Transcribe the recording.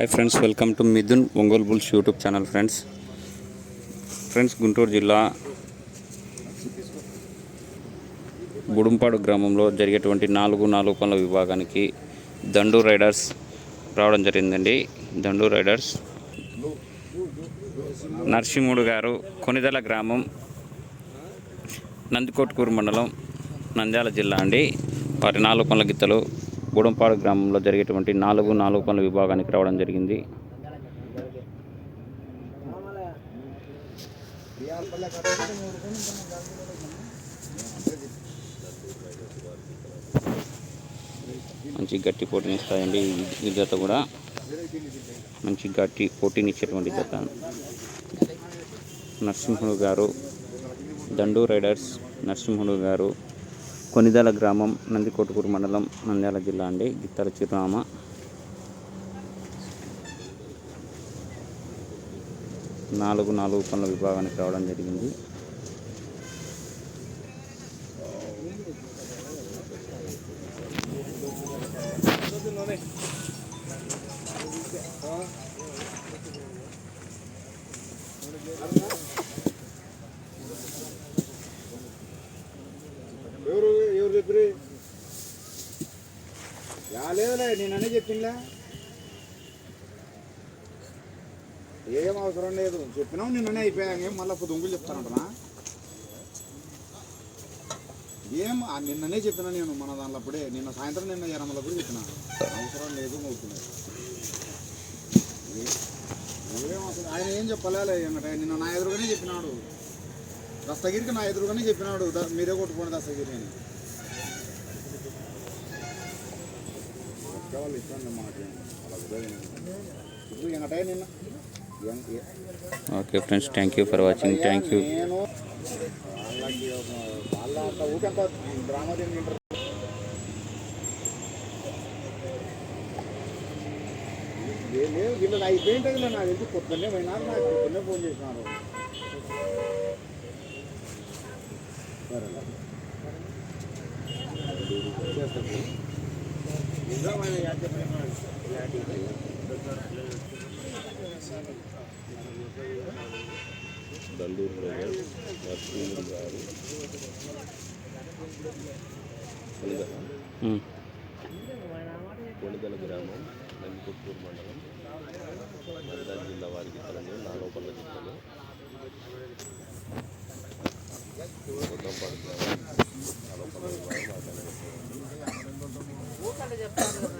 Hi friends welcome to Mithun Ongole bulls YouTube channel friends friends Guntur జిల్లా బుడుంపాడు గ్రామంలో జరిగేటువంటి నాలుగు నాలుగు పనుల విభాగానికి దండు రైడర్స్ రావడం జరిగిందండి. దండు రైడర్స్ నరసింహుడు గారు కొనిదల గ్రామం నందికొట్కూరు మండలం నంద్యాల జిల్లా అండి. వారి నాలుగు పనుల గిత్తలు గూడంపాడు గ్రామంలో జరిగేటువంటి నాలుగు నాలుగు పనుల విభాగానికి రావడం జరిగింది. మంచి గట్టి పోటీని ఇస్తాయండి ఈ- ఈ జత కూడా. మంచి గట్టి పోటీని ఇచ్చేటువంటి జత. నరసింహుడు గారు దండు రైడర్స్ నరసింహుడు గారు కొనిదల గ్రామం నందికొట్టుకూరు మండలం నంద్యాల జిల్లా అండి. గిత్తల చిరునామా. నాలుగు నాలుగు పనుల విభాగానికి రావడం జరిగింది. లేదులే నేను అన్నీ చెప్పిందిలే ఏం అవసరం లేదు. చెప్పినావు నిన్ననే అయిపోయాక ఏం మళ్ళీ దొంగలు చెప్తానంటనా ఏం నిన్ననే చెప్పినా నేను మన దాంట్లో అప్పుడే. నిన్న సాయంత్రం నిన్న ఎనమల కూడా చెప్పిన. అవసరం లేదు అవుతున్నాయి ఏం అవసరం? ఆయన ఏం చెప్పలే ఏమంటే నిన్న నా ఎదురుగానే చెప్పినాడు. దస్తగిరికి నా ఎదురుగానే చెప్పినాడు మీరే కొట్టుకోండి దస్తగిరి అని వాళ్ళు ఇస్తాను మనకి. ఇప్పుడు నిన్న okay friends thank you for watching thank you వాళ్ళ అంత ఊకంత డ్రామా తింటారు లేదు వీళ్ళు అయిపోయింటుంది నాకు తెలిసి పొద్దున్నే పోయినారు నాకు పొద్దున్నే ఫోన్ చేసినారు. చేస్తాను. ఇంకా మన యాడ్ చెప్పలేమా? దండూరు నగర్ నరసింహుడు గారు కొనిదల మ్. కొనిదల గ్రామం నందికొట్టూరు మండలం నంద్యాల జిల్లా వారికి తలని నాలుగు పళ్ళ జిల్లాలో కొత్తంపాడు గ్రామం నాలుగు పళ్ళ విభాగం